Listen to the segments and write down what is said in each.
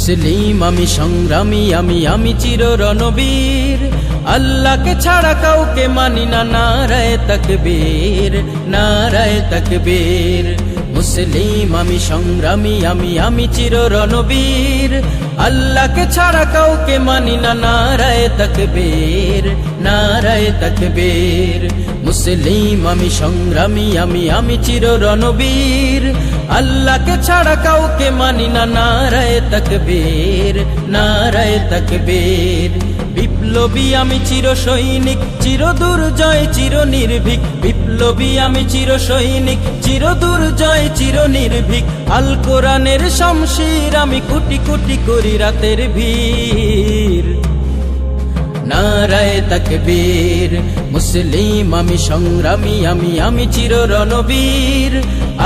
মুসলিম, আমি সংগ্রামী, আমি আমি চির রণবীর আল্লাহকে ছাড়া কাউকে মানি না, নারায় তকবীর নারায় তকবীর। মুসলিম, আমি সংগ্রামী, আমি আমি চির রণবীর আল্লাহকে ছাড়া কাউকে মানি না, নারায় তকবীর নারায় তকবীর। মুসলিম, আমি সংগ্রামী, আমি আমি চির রণবীর আল্লাহকে ছাড়া কাউকে মানি না, নারায় তকবীর নারায় তকবীর। বিপ্লবী আমি চির সৈনিক চির দুর্জয় চির নির্ভীক বিপ্লবী আমি চির সৈনিক চির দুর্জয় চির নির্ভীক আল কোরআনের শমশির আমি কুটি কুটি করি রাতের ভিড়। নারায় তকবীর। মুসলিম আমি সংগ্রামী, আমি আমি চির রণবীর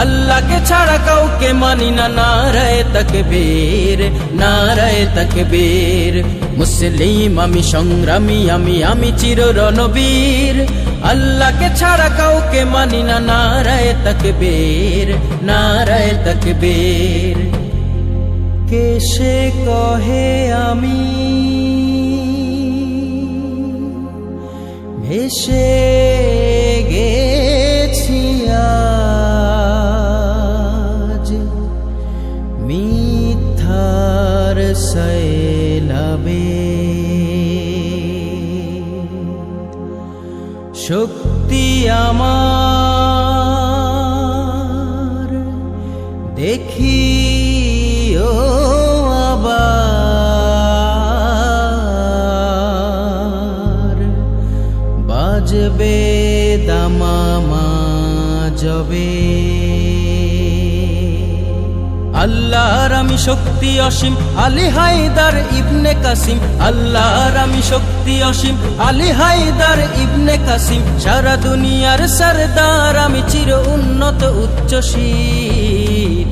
আল্লাহকে ছাড়া কাউকে মানি না, নারায় তকবীর নারায় তকবীর। মুসলিম আমি সংগ্রামী, আমি আমি চির রণবীর আল্লাহকে ছাড়া কাউকে মানি না, নারায় তকবীর নারায় তকবীর। কেসে কহে আমি ভেসে গেছি আজ। মিথ্যার সৈলাবে শক্তি আমার বাজবে দামামা জবে। আল্লাহর আমি শক্তি অসীম, আলী হায়দার ইবনে কাসিম। আল্লাহর আমি শক্তি অসীম, আলী হায়দার ইবনে কাসিম। সারা দুনিয়ার সরদার আমি চির উন্নত উচ্চ শির।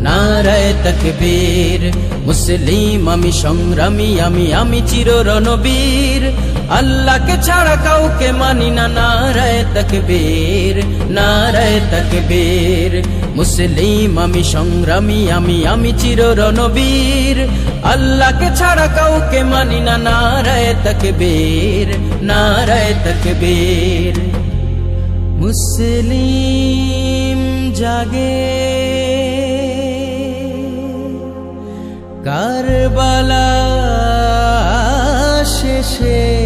নারায় তকবীর, মুসলিম আমি, সংগ্রামী আমি আমি চির রণবীর। আল্লাহকে ছাড়া কাউকে মানি না, নারায় তকবীর নারায় তকবীর। মুসলিম আমি, সংগ্রামী আমি আমি চির রণবীর আল্লাহকে ছাড়া কাউকে মানি না, নারায় তকবীর নারায় তকবীর। মুসলিম জাগে কারবালা শেষে।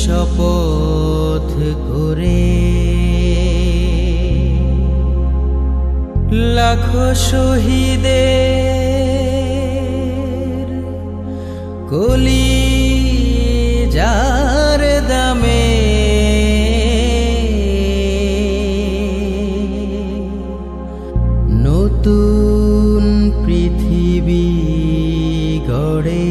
শপথ করে। লাখো শহীদের কলি যার দামে নতুন পৃথিবী গড়ে।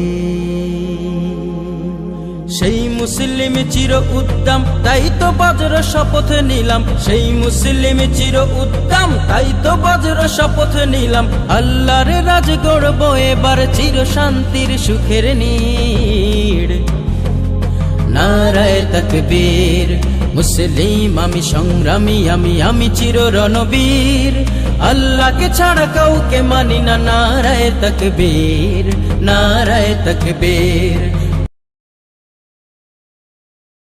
সেই মুসলিম চির উদ্দাম, তাই তো বজ্র শপথ নিলাম। সেই মুসলিম চির উদ্দাম, তাই তো বজ্র শপথ নিলাম। আল্লাহর রাজ গড়ব এবার চির শান্তির সুখের নীড়। নারায় তকবীর, মুসলিম আমি সংগ্রামী, আমি আমি চির রণবীর। আল্লাহকে ছাড়া কাউকে মানি না, নারায় তকবীর নারায় তকবীর।